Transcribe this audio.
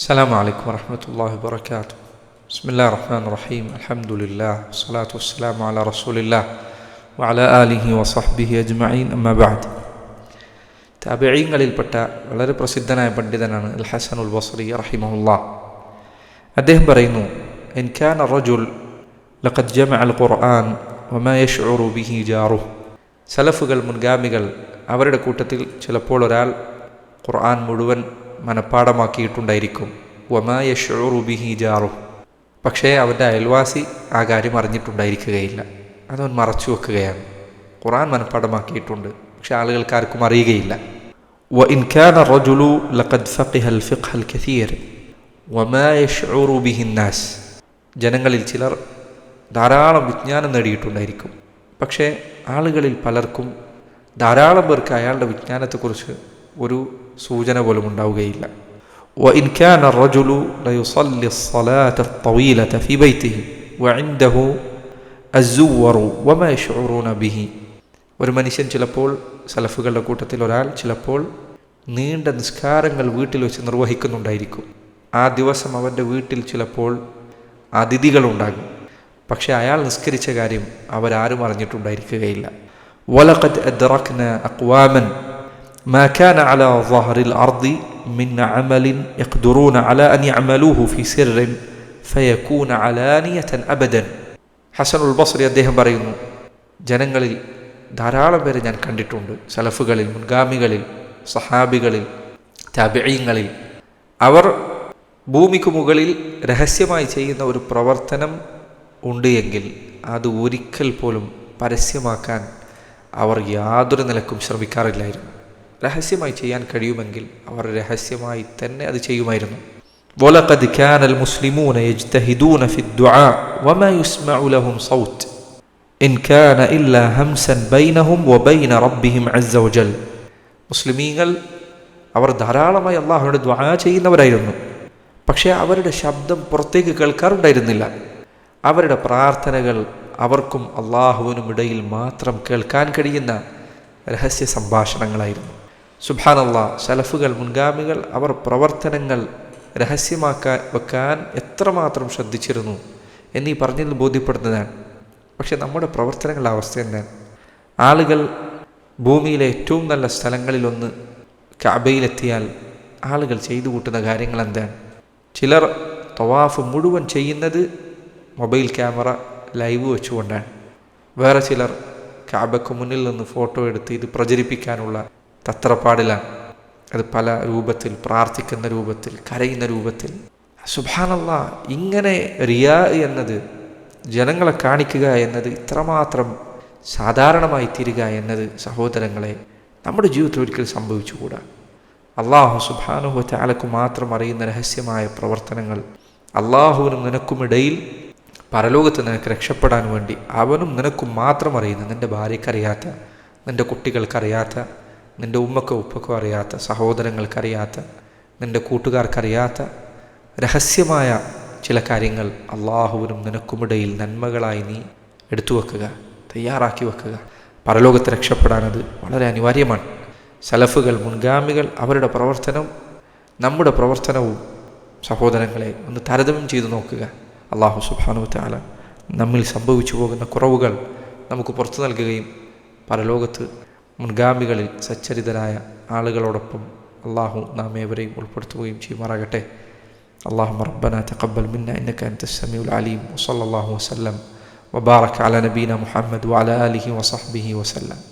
السلام عليكم ورحمة الله وبركاته بسم الله الرحمن الرحيم الحمد لله والصلاة والسلام على رسول الله وعلى آله وصحبه أجمعين أما بعد താബിഴീങ്ങളിൽപ്പെട്ട വളരെ പ്രസിദ്ധനായ പണ്ഡിതനാണ് അൽ ഹസൻ ഉൽ ബസ്രി റഹിമഹുല്ല അദ്ദേഹം പറയുന്നു ഇൻകാൻ റജുൽ ലഖദ് ജമ അൽ ഖുർആൻ വമാ യഷ്ഉറു ബിഹി ജാറുഹ് സലഫുകൾ മുൻഗാമികൾ അവരുടെ കൂട്ടത്തിൽ ചിലപ്പോൾ ഒരാൾ ഖുർആൻ മുഴുവൻ മനഃപ്പാടമാക്കിയിട്ടുണ്ടായിരിക്കും വമ യഷോറുബിഹി ജാറു. പക്ഷേ അവന്റെ അയൽവാസി ആ കാര്യം അറിഞ്ഞിട്ടുണ്ടായിരിക്കുകയില്ല. അതവൻ മറച്ചു വെക്കുകയാണ്. ഖുറാൻ മനഃപ്പാടമാക്കിയിട്ടുണ്ട് പക്ഷെ ആളുകൾക്കാർക്കും അറിയുകയില്ല. വ ഇൻഖാന റജുലു ലഖദ് ഫഖിഹൽ ഫിഖ്ഹൽ കസീർ. വമാ യഷ്ഊറു ബിഹിന്നാസ് ജനങ്ങളിൽ ചിലർ ധാരാളം വിജ്ഞാനം നേടിയിട്ടുണ്ടായിരിക്കും. പക്ഷേ ആളുകളിൽ പലർക്കും ധാരാളം പേർക്ക് അയാളുടെ വിജ്ഞാനത്തെക്കുറിച്ച് ഒരു സൂചന പോലും ഉണ്ടാവുകയില്ല وإن كان الرجل ليصلي الصلاة الطويلة في بيته وعنده الزور وما يشعرون به ഒരു മനുഷ്യൻ ചിലപ്പോൾ സലഫുകളുടെ കൂട്ടത്തിൽ ഒരാൾ ചിലപ്പോൾ നീണ്ട നിസ്കാരങ്ങൾ വീട്ടിൽ വെച്ച് നിർവഹിക്കുന്നുണ്ടായിരിക്കും ആ ദിവസം അവൻ്റെ വീട്ടിൽ ചിലപ്പോൾ അതിഥികളുണ്ടാകും പക്ഷെ അയാൾ നിസ്കരിച്ച കാര്യം അവരാരും അറിഞ്ഞിട്ടുണ്ടായിരിക്കുകയില്ല ولقد أدركنا أقواما ما كان على ظهر الأرض من عمل يقدرون على أن يعملوه في سر فيكون علانية أبدا حسن البصري അദ്ദേഹം പറയുന്നു ജനങ്ങളിൽ ധാരാളം പേരെ ഞാൻ കണ്ടിട്ടുണ്ട് സലഫുകളിൽ മുൻഗാമികളിൽ സഹാബികളിൽ താബിയങ്ങളിൽ അവർ ഭൂമിക്ക് മുകളിൽ രഹസ്യമായി ചെയ്യുന്ന ഒരു പ്രവർത്തനം ഉണ്ട് എങ്കിൽ അത് ഒരിക്കൽ പോലും പരസ്യമാക്കാൻ അവർ യാതൊരു നിലക്കും ശ്രമിക്കാറില്ലായിരുന്നു രഹസ്യമായി ചെയ്യാൻ കഴിയുമെങ്കിൽ അവർ രഹസ്യമായി തന്നെ അത് ചെയ്യുമായിരുന്നു ولقد كان المسلمون يجتهدون في الدعاء وما يسمع لهم صوت ഇൻ കാന ഇല്ലാ ഹംസൻ ബൈനഹും വബൈന റബ്ബിഹിം അസ്സ വജൽ മുസ്ലിമീങ്ങൾ അവർ ധാരാളമായി അള്ളാഹുവിനോട് ദ്വാ ചെയ്യുന്നവരായിരുന്നു പക്ഷേ അവരുടെ ശബ്ദം പുറത്തേക്ക് കേൾക്കാറുണ്ടായിരുന്നില്ല അവരുടെ പ്രാർത്ഥനകൾ അവർക്കും അള്ളാഹുവിനും ഇടയിൽ മാത്രം കേൾക്കാൻ കഴിയുന്ന രഹസ്യ സംഭാഷണങ്ങളായിരുന്നു അള്ളാഹ് സലഫുകൾ മുൻഗാമികൾ അവർ പ്രവർത്തനങ്ങൾ രഹസ്യമാക്കാൻ വെക്കാൻ എത്രമാത്രം ശ്രദ്ധിച്ചിരുന്നു എന്നീ പറഞ്ഞതിൽ ബോധ്യപ്പെടുന്നതാണ്. പക്ഷെ നമ്മുടെ പ്രവർത്തനങ്ങളുടെ അവസ്ഥ എന്താണ്? ആളുകൾ ഭൂമിയിലെ ഏറ്റവും നല്ല സ്ഥലങ്ങളിലൊന്ന് കബയിലെത്തിയാൽ ആളുകൾ ചെയ്തു കൂട്ടുന്ന കാര്യങ്ങൾ എന്താണ്? ചിലർ തവാഫ് മുഴുവൻ ചെയ്യുന്നത് മൊബൈൽ ക്യാമറ ലൈവ് വെച്ചുകൊണ്ടാണ്. വേറെ ചിലർ കാബയ്ക്ക് മുന്നിൽ നിന്ന് ഫോട്ടോ എടുത്ത് ഇത് പ്രചരിപ്പിക്കാനുള്ള തത്രപ്പാടിലാണ് അത് പല രൂപത്തിൽ പ്രാർത്ഥിക്കുന്ന രൂപത്തിൽ കരയുന്ന രൂപത്തിൽ. സുഭാനല്ല ഇങ്ങനെ റിയാ എന്നത് ജനങ്ങളെ കാണിക്കുക എന്നത് ഇത്രമാത്രം സാധാരണമായി തീരുക എന്നത് സഹോദരങ്ങളെ നമ്മുടെ ജീവിതത്തിൽ ഒരിക്കൽ സംഭവിച്ചുകൂടാ. അള്ളാഹു സുബാനുഹു ചാലക്കു മാത്രം അറിയുന്ന രഹസ്യമായ പ്രവർത്തനങ്ങൾ അള്ളാഹുവിനും നിനക്കുമിടയിൽ പരലോകത്ത് നിനക്ക് രക്ഷപ്പെടാൻ വേണ്ടി അവനും നിനക്കും മാത്രം അറിയുന്ന നിന്റെ ഭാര്യക്കറിയാത്ത നിന്റെ കുട്ടികൾക്കറിയാത്ത നിന്റെ ഉമ്മക്കോ ഉപ്പക്കോ അറിയാത്ത സഹോദരങ്ങൾക്കറിയാത്ത നിന്റെ കൂട്ടുകാർക്കറിയാത്ത രഹസ്യമായ ചില കാര്യങ്ങൾ അള്ളാഹുവിനും നിനക്കുമിടയിൽ നന്മകളായി നീ എടുത്തു വെക്കുക തയ്യാറാക്കി വെക്കുക. പരലോകത്ത് രക്ഷപ്പെടാനത് വളരെ അനിവാര്യമാണ്. സലഫുകൾ മുൻഗാമികൾ അവരുടെ പ്രവർത്തനം നമ്മുടെ പ്രവർത്തനവും സഹോദരങ്ങളെ ഒന്ന് താരതമ്യം ചെയ്തു നോക്കുക. അള്ളാഹു സുബാനു താല നമ്മിൽ സംഭവിച്ചു പോകുന്ന കുറവുകൾ നമുക്ക് പുറത്തു നൽകുകയും പരലോകത്ത് മുൻഗാമികളിൽ സച്ചരിതരായ ആളുകളോടൊപ്പം അള്ളാഹു നാം ഏവരെയും ഉൾപ്പെടുത്തുകയും ചെയ്യുമാറാകട്ടെ. അള്ളാഹു റബ്ബന തഖബ്ബൽ മിന്ന ഇന്നക അൻത സമീഉൽ അലീം. വസല്ലല്ലാഹു വസല്ലം. വബാറക അല നബീന മുഹമ്മദ് വഅല ആലിഹി വസഹ്ബിഹി വസല്ലം.